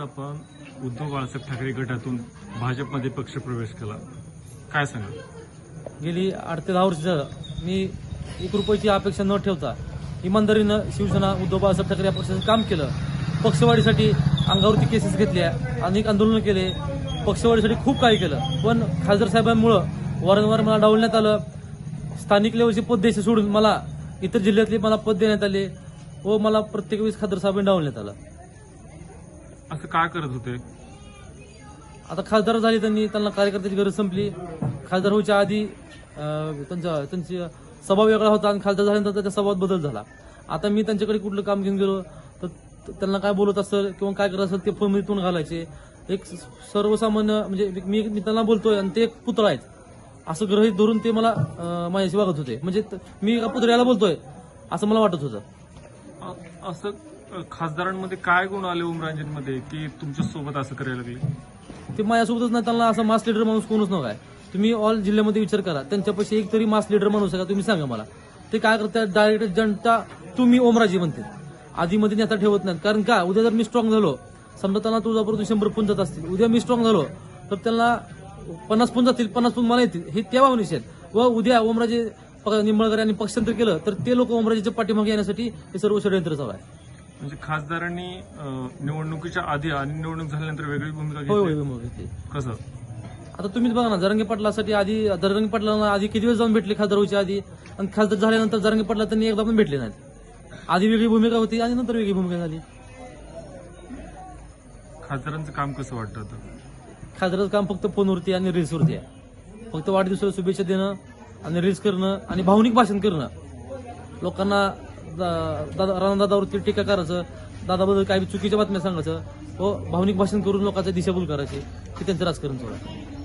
आपण उद्धव बाळासाहेब ठाकरे गटातून भाजपमध्ये पक्षप्रवेश केला काय सांगा गेली आठ ते दहा वर्ष झालं. मी एक रुपयाची अपेक्षा न ठेवता इमानदारीनं शिवसेना उद्धव बाळासाहेब ठाकरे या पक्षाचं काम केलं. पक्षवाढीसाठी अंगावरती केसेस घेतल्या अनेक आंदोलनं केले. पक्षवाढीसाठी खूप काही केलं. पण खासदार साहेबांमुळं वारंवार मला डावलण्यात आलं. स्थानिक लेवलचे पद द्यायचे सोडून मला इतर जिल्ह्यातले मला पद देण्यात आले व मला प्रत्येक वेळेस खासदार साहेबांनी डावलण्यात आलं. असं काय करत होते? आता खासदार झाले त्यांनी त्यांना कार्यकर्त्याची गरज संपली. खासदार व्हायच्या आधी अं, त्यांचा त्यांची स्वभाव वेगळा होता आणि खासदार झाल्यानंतर त्याच्या स्वभावात बदल झाला. आता मी त्यांच्याकडे कुठलं काम घेऊन गेलो तर त- त्यांना काय बोलत असेल किंवा काय करत असेल ते फोनमध्ये तोंड घालायचे. एक स- सर्वसामान्य म्हणजे मी मी त्यांना बोलतोय आणि ते एक पुतळा आहेत. असं ग्रहित धरून ते मला अं, माझ्याशी वागत होते. म्हणजे त- मी एका पुतळ्याला बोलतोय असं मला वाटत होतं. अ- असं खासदारांमध्ये काय गुण आले ओमराजेंमध्ये की तुमच्यासोबत असं करायला लागले? ते माझ्यासोबतच नाही त्यांना असं मास लिडर माणूस कोणच नव्हता. तुम्ही ऑल जिल्ह्यामध्ये विचार करा. त्यांच्यापाशी एक तरी मास लिडर माणूस आहे का तुम्ही सांगा मला. ते काय करतात डायरेक्ट जनता तुम्ही ओमराजी म्हणते. आधीमध्ये नेता ठेवत नाहीत. कारण का उद्या जर मी स्ट्रॉंग झालो समजा त्यांना तुझ्याबरोबर शंभर फोन जात असतील. उद्या मी स्ट्रॉंग झालो तर त्यांना पन्नास फोन जातील पन्नास फोन मला येतील. हे त्या भावनेचे आहेत. व उद्या ओमराजे निंबळकर यांनी पक्षांतर केलं तर ते लोक ओमराजेच्या पाठीमागे येण्यासाठी हे सर्व षडयंत्र चालू आहे. म्हणजे खासदारांनी निवडणुकीच्या आधी आणि निवडणूक झाल्यानंतर वेगळी भूमिका होय होय घेतली. कसं? आता तुम्हीच बघा ना जरंगे पाटलासाठी आधी जरंगे पाटलांना आधी किती वेळ जाऊन भेटले खासदार व्हायच्या आधी? आणि खासदार झाल्यानंतर जरंगे पाटला त्यांनी एकदा पण भेटले नाहीत. आधी वेगळी भूमिका होती आणि नंतर वेगळी भूमिका झाली. खासदारांचं काम कसं वाटतं आता? खासदाराचं काम फक्त फोनवरती आणि रील्सवरती आहे. फक्त वाढदिवसाला शुभेच्छा देणं आणि रील्स करणं आणि भावनिक भाषण करणं. लोकांना दादा राणादादावरती टीका करायचं. दादाबद्दल काही चुकीच्या बातम्या सांगायचं. व भावनिक भाषण करून लोकांचं दिशाभूल करायची. हे त्यांचं राजकारण चालू